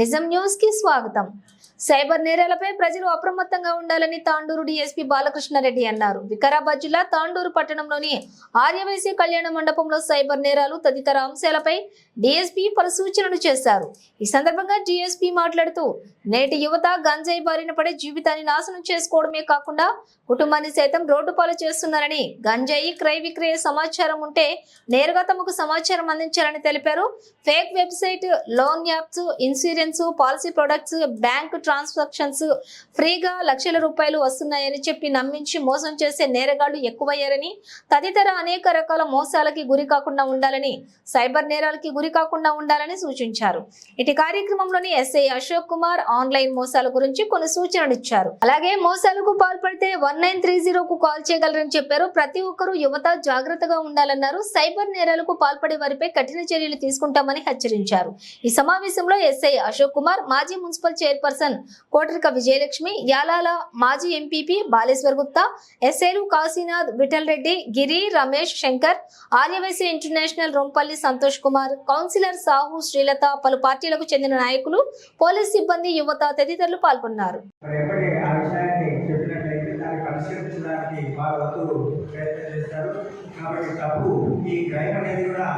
నిజం న్యూస్కి స్వాగతం. సైబర్ నేరాలపై ప్రజలు అప్రమత్తంగా ఉండాలని తాండూరు డిఎస్పీ బాలకృష్ణారెడ్డి అన్నారు. వికారాబాద్ జిల్లా తాండూరు పట్టణంలోని ఆర్యవైశ్య కళ్యాణ మండపంలో సైబర్ నేరాలు తదితర అంశాలపై డిఎస్పీ పలు సూచనలు చేశారు. ఈ సందర్భంగా డిఎస్పీ మాట్లాడుతూ నేటి యువత గంజాయి బారిన పడే జీవితాన్ని నాశనం చేసుకోవడమే కాకుండా కుటుంబాన్ని సైతం రోడ్డు పాలు చేస్తున్నారని గంజాయి క్రయ విక్రయ సమాచారం ఉంటే నేరుగా తమకు సమాచారం అందించాలని తెలిపారు. Fake website loan apps insurance policy products bank transactions ఫ్రీగా లక్షల రూపాయలు వస్తున్నాయని చెప్పి నమ్మించి మోసం చేసే నేరగాళ్ళు ఎక్కువయ్యారని తదితర అనేక రకాల మోసాలకి గురి కాకుండా ఉండాలని సైబర్ నేరాలకి గురి కాకుండా ఉండాలని సూచించారు. ఇటు కార్యక్రమంలోని S I Ashok Kumar online మోసాల గురించి కొన్ని సూచనలు ఇచ్చారు. అలాగే మోసాలకు పాల్పడితే వన్ నైన్ త్రీ జీరోకు కాల్ చేయగలరని చెప్పారు. ప్రతి ఒక్కరూ యువత జాగ్రత్తగా ఉండాలన్నారు. సైబర్ నేరాలకు పాల్పడే వారిపై కఠిన చర్యలు తీసుకుంటామని హెచ్చరించారు. ఈ సమావేశంలో ఎస్ఐ అశోక్ కుమార్ మాజీ మున్సిపల్ చైర్పర్సన్ కోటరిక విజయలక్ష్మి యాలాల మాజీ ఎంపీపీ బాలేశ్వర్ గుప్తా ఎస్ఏలు కాశీనాథ్ విఠల్ రెడ్డి గిరి రమేష్ శంకర్ ఆర్యవైశ్య ఇంటర్నేషనల్ రొంపల్లి సంతోష్ కుమార్ కౌన్సిలర్ సాహు శ్రీలత పలు పార్టీలకు చెందిన నాయకులు పోలీస్ సిబ్బంది యువత తదితరులు పాల్గొన్నారు. కాబట్టి తప్పు ఈ క్రైమ్ అనేది కూడా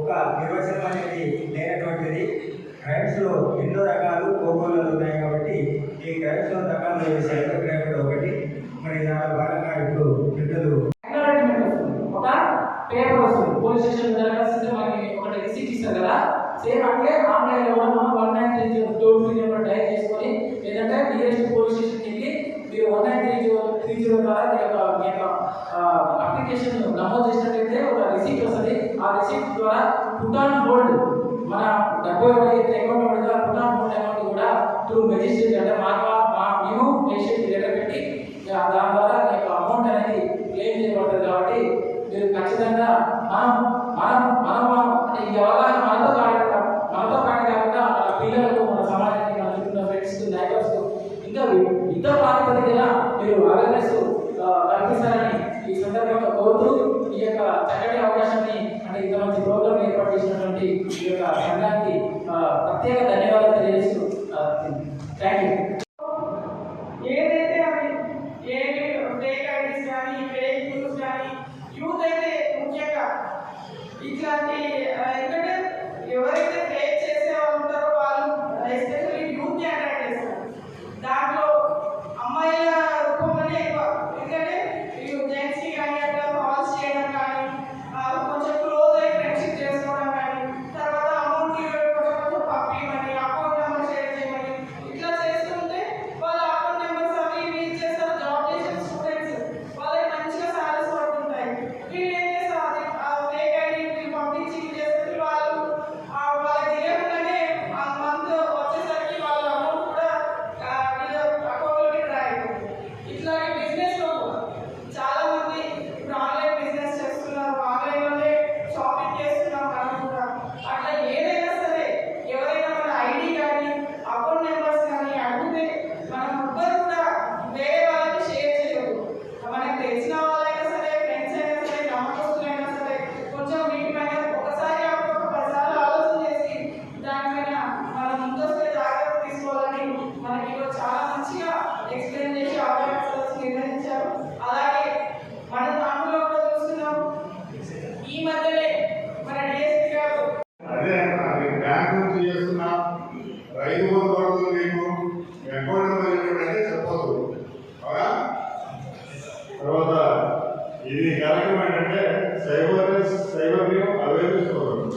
ఒక నిర్వచనం అనేది లేనటువంటిది. క్రైమ్స్లో ఎన్నో రకాలు కోకోలు ఉన్నాయి కాబట్టి ఈ క్రైమ్స్లో రకాలు ఈ సైబర్ క్రైమ్ ఒకటి. మరి దాని భాగంగా ఇప్పుడు పెద్దలు. ఒక పేపర్ వస్తుంది. పోలీస్ స్టేషన్ వెళ్ళాల్సిందే మనకి ఒకటి రిసీట్ ఇస్తారు కదా. సేమ్ అంటే ఆన్లైన్లో కూడా మనం one nine three zero toll free number dial చేసుకొని లేదంటే నియరెస్ట్ పోలీస్ స్టేషన్కి వెళ్ళి మీరు one nine three zero three zero ద్వారా మీ యొక్క మీ యొక్క అప్లికేషన్ నమోదు చేసినట్లయితే ఒక రిసీట్ వస్తుంది. ఆ రిసీట్ ద్వారా పుట్ ఆన్ హోల్డ్ మన డబ్బు ఎవరైతే అకౌంట్ పడుతుందో ఆ పుట్ ఆన్ హోల్డ్ అమౌంట్ కూడా త్రూ మెజిస్ట్రేట్ అంటే మా మా మేము మెజిస్ట్రేట్ లెటర్ పెట్టి ఆ దాని ద్వారా మీ యొక్క అమౌంట్ అనేది క్లెయిమ్ చేయబడుతుంది కాబట్టి మీరు ఖచ్చితంగా మనం మనం మనం అంటే ఈ అవగాహన మనతో కాకుండా మనతో పాటు కాకుండా మన పిల్లలకు మన సమాజానికి మన చుట్టూ ఫ్రెండ్స్ నైబర్స్ ఇంకా యుద్ధ ప్రాతిపదికన మీరు అవేర్నెస్ కల్పిస్తారని ఈ సందర్భంగా కోరుతూ ఈ యొక్క చక్కటి అవకాశాన్ని అంటే ఇంత మంచి ప్రోగ్రామ్ ఏర్పాటు చేసినటువంటి ఈ యొక్క సంఘానికి ఆ, ప్రత్యేక ధన్యవాదాలు తెలియజేస్తూ థ్యాంక్ యూ ఏదైతే అవి ఏది ఫేక్ ఐడీస్ కానీ ప్రేమికులు కానీ యూత్ అయితే ముఖ్యంగా ఇట్లాంటి ఎందుకంటే ఎవరైతే ప్రేమ చేసే ఉంటారో వాళ్ళు ఎస్పెషల్లీ యూత్ని అటాక్ చేస్తారు దాంట్లో అమ్మాయిల రూపంలోనే ఎక్కువ ఎందుకంటే జెంట్స్కి కానీ అట్లా కాల్స్ చేయడం కానీ ఆ, కొంచెం క్లోజ్ అయ్యి ఫ్రెండ్షిప్ చేసుకోవడం కానీ తర్వాత అమౌంట్ కొంచెం కొంచెం పంపించమని అకౌంట్ నెంబర్ షేర్ చేయమని ఇట్లా చేస్తుంటే వాళ్ళ అకౌంట్ నెంబర్స్ అవి ఇవి ఇచ్చేస్తారు జాబ్ చేసే స్టూడెంట్స్ వాళ్ళకి మంచిగా సాలరీస్ పడుతుంటాయి వీళ్ళు ఏం చేస్తారు అది ఆ ఫేక్ ఐడి వీళ్ళు పంపించి ఇది చేస్తే వాళ్ళు ఆ వాళ్ళకి తెలియకుండానే ఆ మంత్ వచ్చేసరికి వాళ్ళ అమౌంట్ కూడా ఆ, వీళ్ళ అకౌంట్లోకి డ్రా అయిపోతుంది ఇట్లాగే బిజినెస్లో కూడా చాలా మంది ఇప్పుడు ఆన్లైన్ బిజినెస్ చేస్తున్నారు ఆన్లైన్లోనే షాపింగ్ చేస్తున్నారు మనం కూడా అట్లా ఏదైనా సరే ఎవరైనా మన ఐడి కానీ అకౌంట్ నెంబర్స్ కానీ అడిగితే మనం ఎవ్వరు కూడా వేరే వాళ్ళకి షేర్ చేయకూడదు మనకు తెలిసిన వాళ్ళైనా సరే ఫ్రెండ్స్ అయినా సరే నమ్మకస్తులైనా సరే కొంచెం వీటిపైన ఒకసారి ఒక పదిసార్లు ఆలోచన చేసి దానిపైన మనం ముందొస్తే జాగ్రత్త తీసుకోవాలని మనకి ఈరోజు చాలా మంచిగా ఎక్స్ప్లెయిన్ చేసి అవేర్నెస్ నిర్వహించారు అలాగే మన దాంట్లో కూడా చూస్తున్నాం ఈ మధ్యనే మన డిఎస్పీ గారు అదే అంటున్నా మీరు బ్యాంక్ నుంచి చేస్తున్నా రైతు బంధు పడుతుంది మీకు అకౌంట్ నెంబర్ చెప్పండి చెప్పదు. అవునా? తర్వాత ఇది కార్యక్రమం ఏంటంటే సైబర్ సైబర్ని అవేర్నెస్ ప్రోగ్రామ్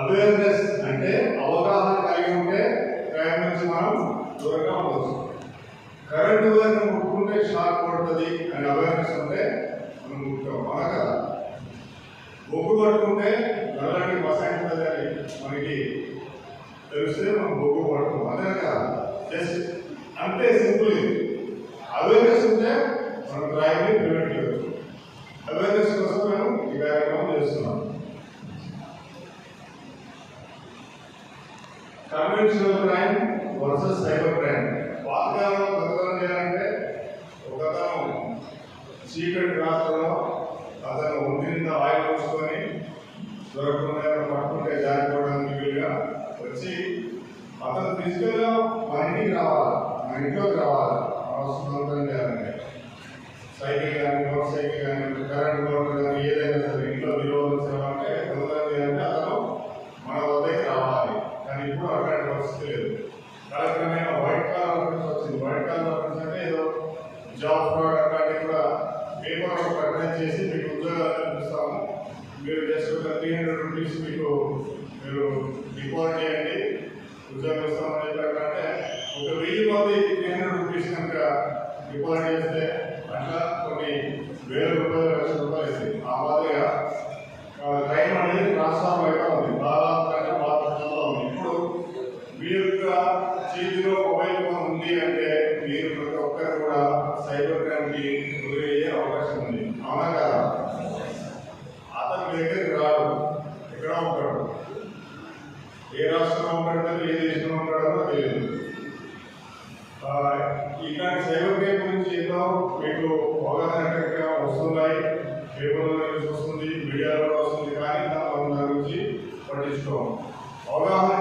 అవేర్నెస్ అంటే అవగాహన కలిగి ఉంటే క్రైమ్ నుంచి మనం దూరంగా ఉండవచ్చు కరెంటు వైర్ని ముట్టుకుంటే షాక్ పడుతుంది అని అవేర్నెస్ ఉంటే మనం ముట్టుకోవాలి. కదా? బొగ్గు పట్టుకుంటే నల్లటి రసాయనిక మనకి తెలిస్తే మనం బొగ్గు పట్టుకోం అదే కదా. జస్ట్ అంతే సింపుల్ అవేర్నెస్ ఉంటే మనం క్రైమ్ని ప్రివెంట్ చేయవచ్చు అవేర్నెస్ కోసం మేము ఈ కార్యక్రమం చేస్తున్నాం. Conventional crime versus cyber crime పాతకాలంలో కొత్తదనం చేయాలంటే ఒక సీక్రెట్ రాష్ట్రంలో అతను ఒంటి నిండా ఆయిల్ పోసుకొని దొరకకుండా పట్టుకుంటే జారిపోవడానికి వీలుగా ఫిజికల్గా మన ఇంటికి రావాలి? మన ఇంట్లోకి రావాలి? అవసరం చేయాలంటే సైకిల్ కానీ మోటార్ సైకిల్ కానీ కరెంట్ మోటార్ కానీ ఏదైనా సరే ఇంట్లో విలువలు అంటే దొంగతనం చేయాలంటే అతను మన వద్దకి రావాలి. కానీ ఇప్పుడు అట్లాంటి పరిస్థితి లేదు. కాలక్రమేణా వైట్ కాలర్ ఆఫీస్ వచ్చింది. వైట్ కాలర్ ఆఫీస్ అంటే ఏదో జాబ్ ఫ్రాడ్ అట్లాంటివి కూడా పేపర్ ప్రకటన చేసి మీకు ఉద్యోగాలు కల్పిస్తాము. మీరు జస్ట్ ఒక త్రీ హండ్రెడ్ రూపీస్ మీకు మీరు డిపాజిట్ చేయండి. ఉద్యోగం ఇస్తామని చెప్పారంటే ఒక వెయ్యి మంది త్రీ హండ్రెడ్ రూపీస్ కనుక డిపాజిట్ చేస్తే అట్లా కొన్ని వేల రూపాయలు లక్ష రూపాయలు ఆ మాదిరిగా టైం అనేది ట్రాన్స్ఫార్మ్ అయితే ఉంది. బాగా బాధ్యతలో ఉంది. ఇప్పుడు మీ యొక్క చేతిలో మొబైల్ ఫోన్ ఉంది అంటే మీరు ప్రతి ఒక్కరు కూడా సైబర్ క్రైమ్కి గురయ్యే అవకాశం ఉంది. అవునా మీడియాలో వస్తుంది కానీ దాని నుంచి పట్టించుకోవాలి అవగాహన